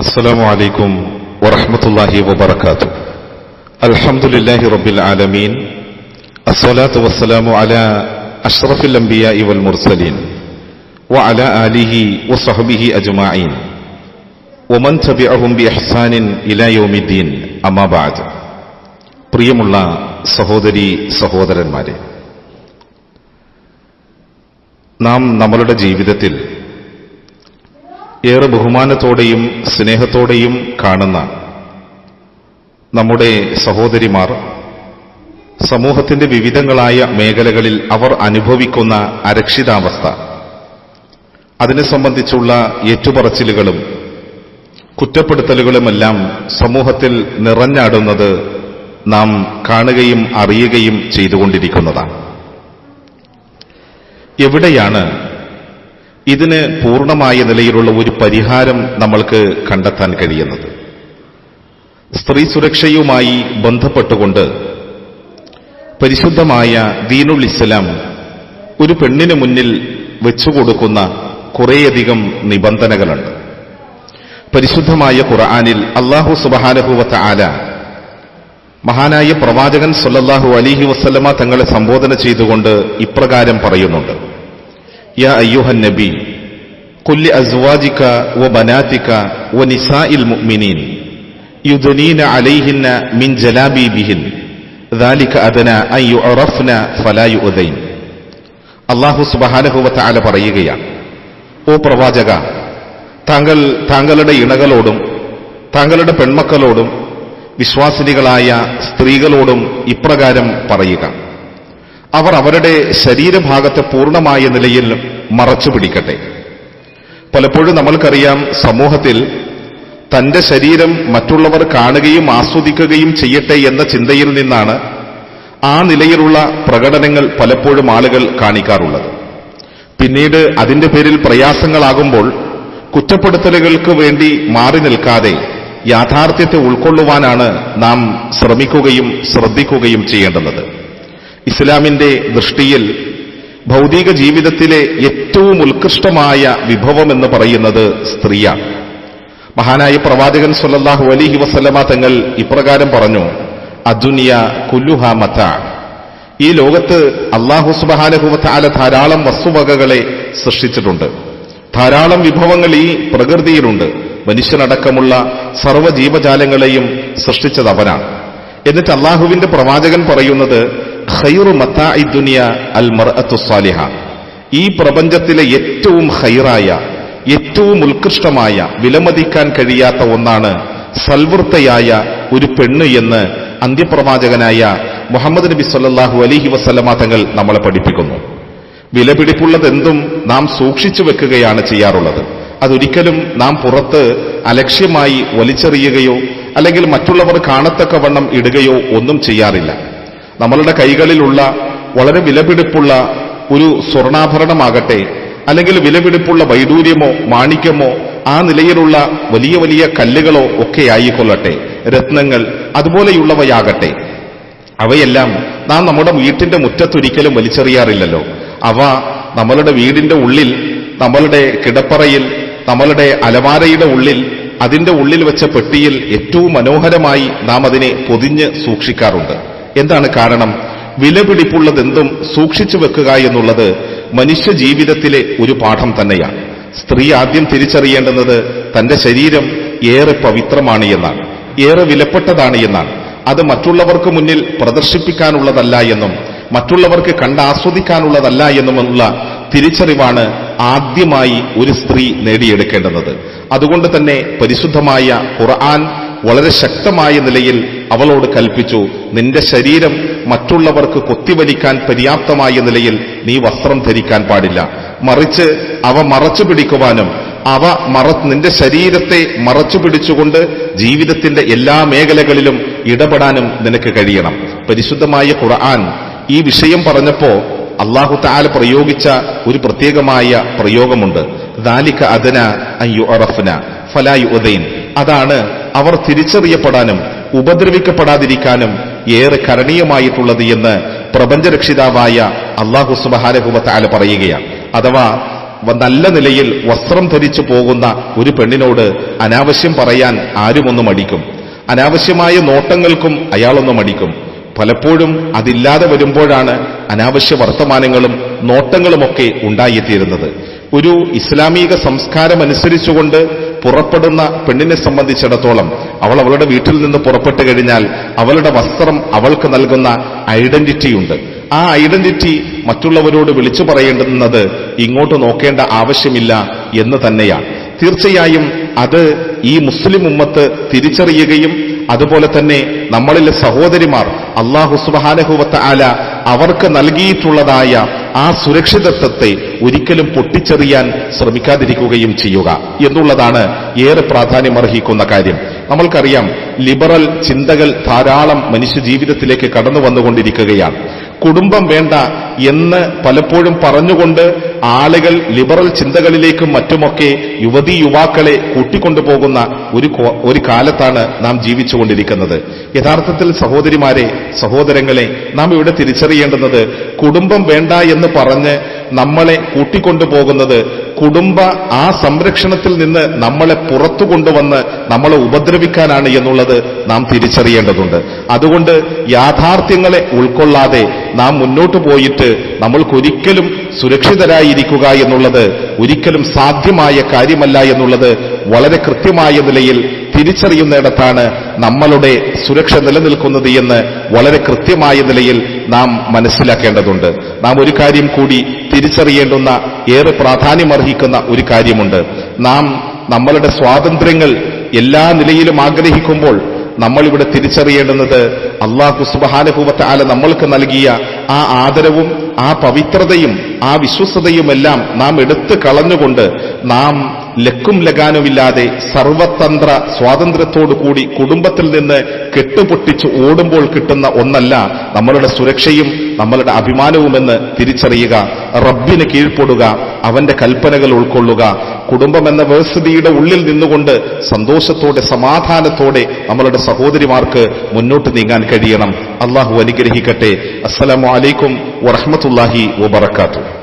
السلام عليكم ورحمة الله وبركاته الحمد لله رب العالمين الصلاة والسلام على أشرف الأنبياء والمرسلين وعلى آله وصحبه أجمعين ومن تبعهم بإحسان إلى يوم الدين أما بعد പ്രിയമുള്ള സഹോദരി സഹോദരന്മാരെ നാം നമ്മളുടെ ജീവിതത്തിൽ ഏറെ ബഹുമാനത്തോടെയും സ്നേഹത്തോടെയും കാണുന്ന നമ്മുടെ സഹോദരിമാർ സമൂഹത്തിന്റെ വിവിധങ്ങളായ മേഖലകളിൽ അവർ അനുഭവിക്കുന്ന അരക്ഷിതാവസ്ഥ അതിനെ സംബന്ധിച്ചുള്ള ഏറ്റുപറച്ചിലുകളും കുറ്റപ്പെടുത്തലുകളുമെല്ലാം സമൂഹത്തിൽ നിറഞ്ഞാടുന്നത് നാം കാണുകയും അറിയുകയും ചെയ്തുകൊണ്ടിരിക്കുന്നതാണ്. എവിടെയാണ് ഇതിന് പൂർണമായ നിലയിലുള്ള ഒരു പരിഹാരം നമ്മൾക്ക് കണ്ടെത്താൻ കഴിയുന്നത്. സ്ത്രീ സുരക്ഷയുമായി ബന്ധപ്പെട്ടുകൊണ്ട് പരിശുദ്ധമായ ദീനുൽ ഇസ്ലാം ഒരു പെണ്ണിന് മുന്നിൽ വെച്ചുകൊടുക്കുന്ന കുറേയധികം നിബന്ധനകളുണ്ട്. പരിശുദ്ധമായ ഖുർആാനിൽ അള്ളാഹു സുബഹാനഹുവത്ത ആല മഹാനായ പ്രവാചകൻ സൊല്ലാഹു അലിഹി വസ്ലമ തങ്ങളെ സംബോധന ചെയ്തുകൊണ്ട് ഇപ്രകാരം പറയുന്നുണ്ട്. യാ അയ്യുഹൻ നബി കുല്ലി അസ്വാജിക വ ബനാതിക വ നിസാഇൽ മുഅ്മിനീൻ യുദ്നീന അലൈഹിന്ന മിൻ ജലാബീബിഹിൻ ذلك أدنى أن يعرفن فلا يؤذين അള്ളാഹു സുബഹാനഹു വതആല പറയുകയാണ് ഓ പ്രവാചക താങ്കൾ താങ്കളുടെ ഇണകളോടും താങ്കളുടെ പെൺമക്കളോടും വിശ്വാസിനികളായ സ്ത്രീകളോടും ഇപ്രകാരം പറയുക അവർ അവരുടെ ശരീരഭാഗത്തെ പൂർണമായ നിലയിൽ മറച്ചു പിടിക്കട്ടെ. പലപ്പോഴും നമ്മൾക്കറിയാം സമൂഹത്തിൽ തന്റെ ശരീരം മറ്റുള്ളവർ കാണുകയും ആസ്വദിക്കുകയും ചെയ്യട്ടെ എന്ന ചിന്തയിൽ നിന്നാണ് ആ നിലയിലുള്ള പ്രകടനങ്ങൾ പലപ്പോഴും ആളുകൾ കാണിക്കാറുള്ളത്. പിന്നീട് അതിന്റെ പേരിൽ പ്രയാസങ്ങളാകുമ്പോൾ കുറ്റപ്പെടുത്തലുകൾക്ക് വേണ്ടി മാറി നിൽക്കാതെ യാഥാർത്ഥ്യത്തെ ഉൾക്കൊള്ളുവാനാണ് നാം ശ്രമിക്കുകയും ശ്രദ്ധിക്കുകയും ചെയ്യേണ്ടുന്നത്. ഇസ്ലാമിന്റെ ദൃഷ്ടിയിൽ ഭൗതിക ജീവിതത്തിലെ ഏറ്റവും ഉത്കൃഷ്ടമായ വിഭവം എന്ന് പറയുന്നത് സ്ത്രീയാണ്. മഹാനായ പ്രവാചകൻ സൊല്ലാഹു അലിഹി വസല്ലമ തങ്ങൾ ഇപ്രകാരം പറഞ്ഞു അദുനിയ കുല്ലുഹ മത. ഈ ലോകത്ത് അള്ളാഹു സുബഹാനഹുവത്താല ധാരാളം വസ്തുവകകളെ സൃഷ്ടിച്ചിട്ടുണ്ട്. ധാരാളം വിഭവങ്ങൾ ഈ പ്രകൃതിയിലുണ്ട്. മനുഷ്യനടക്കമുള്ള സർവ ജീവജാലങ്ങളെയും സൃഷ്ടിച്ചത് അവനാണ്. എന്നിട്ട് അള്ളാഹുവിന്റെ പ്രവാചകൻ പറയുന്നത് ഖൈറു മതാഇ ദുനിയ അൽ മർഅത്തു സാലിഹ ഈ പ്രപഞ്ചത്തിലെ ഏറ്റവും ഖൈറായ ഏറ്റവും ഉത്കൃഷ്ടമായ വിലമതിക്കാൻ കഴിയാത്ത ഒന്നാണ് സൽവൃത്തയായ ഒരു പെണ്ണ് എന്ന് അന്ത്യപ്രവാചകനായ മുഹമ്മദ് നബി സല്ലാഹു അലിഹി വസ്ലമ തങ്ങൾ നമ്മളെ പഠിപ്പിക്കുന്നു. വിലപിടിപ്പുള്ളതെന്തും നാം സൂക്ഷിച്ചു വെക്കുകയാണ് ചെയ്യാറുള്ളത്. അതൊരിക്കലും നാം പുറത്ത് അലക്ഷ്യമായി വലിച്ചെറിയുകയോ അല്ലെങ്കിൽ മറ്റുള്ളവർ കാണത്തക്കവണ്ണം ഇടുകയോ ഒന്നും ചെയ്യാറില്ല. നമ്മളുടെ കൈകളിലുള്ള വളരെ വിലപിടിപ്പുള്ള ഒരു സ്വർണാഭരണമാകട്ടെ അല്ലെങ്കിൽ വിലപിടിപ്പുള്ള വൈഡൂര്യമോ മാണിക്യമോ ആ നിലയിലുള്ള വലിയ വലിയ കല്ലുകളോ ഒക്കെ ആയിക്കൊള്ളട്ടെ രത്നങ്ങൾ അതുപോലെയുള്ളവയാകട്ടെ. അവയെല്ലാം നാം നമ്മുടെ വീട്ടിന്റെ മുറ്റത്തൊരിക്കലും വലിച്ചെറിയാറില്ലല്ലോ. അവ നമ്മളുടെ വീടിന്റെ ഉള്ളിൽ നമ്മളുടെ കിടപ്പറയിൽ നമ്മളുടെ അലമാരയുടെ ഉള്ളിൽ അതിന്റെ ഉള്ളിൽ വെച്ച പെട്ടിയിൽ ഏറ്റവും മനോഹരമായി നാം അതിനെ പൊതിഞ്ഞ് സൂക്ഷിക്കാറുണ്ട്. എന്താണ് കാരണം? വിലപിടിപ്പുള്ളതെന്തും സൂക്ഷിച്ചു വെക്കുക എന്നുള്ളത് മനുഷ്യ ജീവിതത്തിലെ ഒരു പാഠം തന്നെയാണ്. സ്ത്രീ ആദ്യം തിരിച്ചറിയേണ്ടുന്നത് തന്റെ ശരീരം ഏറെ പവിത്രമാണ് എന്നാണ് ഏറെ വിലപ്പെട്ടതാണ് എന്നാണ്. അത് മറ്റുള്ളവർക്ക് മുന്നിൽ പ്രദർശിപ്പിക്കാനുള്ളതല്ല എന്നും മറ്റുള്ളവർക്ക് കണ്ടാസ്വദിക്കാനുള്ളതല്ല എന്നുമുള്ള തിരിച്ചറിവാണ് ആദ്യമായി ഒരു സ്ത്രീ നേടിയെടുക്കേണ്ടത് അതുകൊണ്ട് തന്നെ പരിശുദ്ധമായ ഖുർആൻ വളരെ ശക്തമായ നിലയിൽ അവളോട് കൽപ്പിച്ചു നിന്റെ ശരീരം മറ്റുള്ളവർക്ക് കൊത്തിവലിക്കാൻ പര്യാപ്തമായ നിലയിൽ നീ വസ്ത്രം ധരിക്കാൻ പാടില്ല. മറിച്ച് അവ മറച്ചു പിടിക്കുവാനും അവ മറ നിന്റെ ശരീരത്തെ മറച്ചു പിടിച്ചുകൊണ്ട് ജീവിതത്തിന്റെ എല്ലാ മേഖലകളിലും ഇടപെടാനും നിനക്ക് കഴിയണം. പരിശുദ്ധമായ ഖുർആൻ ഈ വിഷയം പറഞ്ഞപ്പോ അള്ളാഹു താല പ്രയോഗിച്ച ഒരു പ്രത്യേകമായ പ്രയോഗമുണ്ട്. ദാലിക അദന അയ്യുറഫ്ന ഫലായു ഉദൈൻ അതാണ് അവർ തിരിച്ചറിയപ്പെടാനും ഉപദ്രവിക്കപ്പെടാതിരിക്കാനും ഏറെ കരണീയമായിട്ടുള്ളത് എന്ന് പ്രപഞ്ചരക്ഷിതാവായ അള്ളാഹു സുബഹാനഹുബത്ത് ആല പറയുകയാണ്. അഥവാ നല്ല നിലയിൽ വസ്ത്രം ധരിച്ചു പോകുന്ന ഒരു പെണ്ണിനോട് അനാവശ്യം പറയാൻ ആരുമൊന്നും അടിക്കും അനാവശ്യമായ നോട്ടങ്ങൾക്കും അയാളൊന്നും അടിക്കും പലപ്പോഴും അതില്ലാതെ വരുമ്പോഴാണ് അനാവശ്യ വർത്തമാനങ്ങളും നോട്ടങ്ങളുമൊക്കെ ഉണ്ടായിത്തീരുന്നത്. ഒരു ഇസ്ലാമിക സംസ്കാരം അനുസരിച്ചുകൊണ്ട് പുറപ്പെടുന്ന പെണ്ണിനെ സംബന്ധിച്ചിടത്തോളം അവൾ അവളുടെ വീട്ടിൽ നിന്ന് പുറപ്പെട്ടു കഴിഞ്ഞാൽ അവളുടെ വസ്ത്രം അവൾക്ക് നൽകുന്ന ഐഡന്റിറ്റി ഉണ്ട്. ആ ഐഡന്റിറ്റി മറ്റുള്ളവരോട് വിളിച്ചു പറയേണ്ടുന്നത് ഇങ്ങോട്ട് നോക്കേണ്ട ആവശ്യമില്ല എന്ന് തന്നെയാണ്. തീർച്ചയായും അത് ഈ മുസ്ലിം ഉമ്മത്ത് തിരിച്ചറിയുകയും അതുപോലെ തന്നെ നമ്മളിലെ സഹോദരിമാർ അള്ളാഹു സുബാനഹുവത്ത ആല അവർക്ക് നൽകിയിട്ടുള്ളതായ ആ സുരക്ഷിതത്വത്തെ ഒരിക്കലും പൊട്ടിച്ചെറിയാൻ ശ്രമിക്കാതിരിക്കുകയും ചെയ്യുക എന്നുള്ളതാണ് ഏറെ പ്രാധാന്യമർഹിക്കുന്ന കാര്യം. നമ്മൾക്കറിയാം ലിബറൽ ചിന്തകൾ ധാരാളം മനുഷ്യ ജീവിതത്തിലേക്ക് കടന്നു വന്നുകൊണ്ടിരിക്കുകയാണ്. കുടുംബം വേണ്ട എന്ന് പലപ്പോഴും പറഞ്ഞുകൊണ്ട് ആളുകൾ ലിബറൽ ചിന്തകളിലേക്കും മറ്റുമൊക്കെ യുവതി യുവാക്കളെ കൂട്ടിക്കൊണ്ടുപോകുന്ന ഒരു ഒരു കാലത്താണ് നാം ജീവിച്ചുകൊണ്ടിരിക്കുന്നത്. യഥാർത്ഥത്തിൽ സഹോദരിമാരെ സഹോദരങ്ങളെ നാം ഇവിടെ തിരിച്ചറിയേണ്ടുന്നത് കുടുംബം വേണ്ട എന്ന് പറഞ്ഞ് നമ്മളെ കൂട്ടിക്കൊണ്ടുപോകുന്നത് കുടുംബ ആ സംരക്ഷണത്തിൽ നിന്ന് നമ്മളെ പുറത്തു കൊണ്ടുവന്ന് നമ്മളെ ഉപദ്രവിക്കാനാണ് എന്നുള്ളത് നാം തിരിച്ചറിയേണ്ടതുണ്ട്. അതുകൊണ്ട് യാഥാർത്ഥ്യങ്ങളെ ഉൾക്കൊള്ളാതെ നാം മുന്നോട്ട് പോയിട്ട് നമ്മൾക്കൊരിക്കലും സുരക്ഷിതരായിരിക്കുക എന്നുള്ളത് ഒരിക്കലും സാധ്യമായ കാര്യമല്ല എന്നുള്ളത് വളരെ കൃത്യമായ നിലയിൽ തിരിച്ചറിയുന്നിടത്താണ് നമ്മളുടെ സുരക്ഷ നിലനിൽക്കുന്നത് എന്ന് വളരെ കൃത്യമായ നിലയിൽ നാം മനസ്സിലാക്കേണ്ടതുണ്ട്. നാം ഒരു കാര്യം കൂടി തിരിച്ചറിയേണ്ടുന്ന ഏറെ പ്രാധാന്യമർഹിക്കുന്ന ഒരു കാര്യമുണ്ട്. നാം നമ്മളുടെ സ്വാതന്ത്ര്യങ്ങൾ എല്ലാ നിലയിലും ആഗ്രഹിക്കുമ്പോൾ നമ്മളിവിടെ തിരിച്ചറിയേണ്ടുന്നത് അള്ളാഹു സുബഹാനുഭൂവത്തെ ആല നമ്മൾക്ക് നൽകിയ ആ ആദരവും ആ പവിത്രതയും ആ വിശ്വസതയുമെല്ലാം നാം എടുത്തു കളഞ്ഞുകൊണ്ട് നാം ലക്കും ലഗാനുമില്ലാതെ സർവതന്ത്ര സ്വാതന്ത്ര്യത്തോടു കൂടി കുടുംബത്തിൽ നിന്ന് കെട്ടുപൊട്ടിച്ച് ഓടുമ്പോൾ കിട്ടുന്ന ഒന്നല്ല നമ്മളുടെ സുരക്ഷയും നമ്മളുടെ അഭിമാനവുമെന്ന് തിരിച്ചറിയുക റബ്ബിന് കീഴ്പ്പെടുക അവന്റെ കൽപ്പനകൾ ഉൾക്കൊള്ളുക. കുടുംബം എന്ന വ്യവസ്ഥിതിയുടെ ഉള്ളിൽ നിന്നുകൊണ്ട് സന്തോഷത്തോടെ സമാധാനത്തോടെ നമ്മളുടെ സഹോദരിമാർക്ക് മുന്നോട്ട് നീങ്ങാൻ കഴിയണം. അള്ളാഹു അനുഗ്രഹിക്കട്ടെ. അസ്സലാമു അലൈക്കും വറഹ്മത്തുള്ളാഹി വബറകാതുഹു.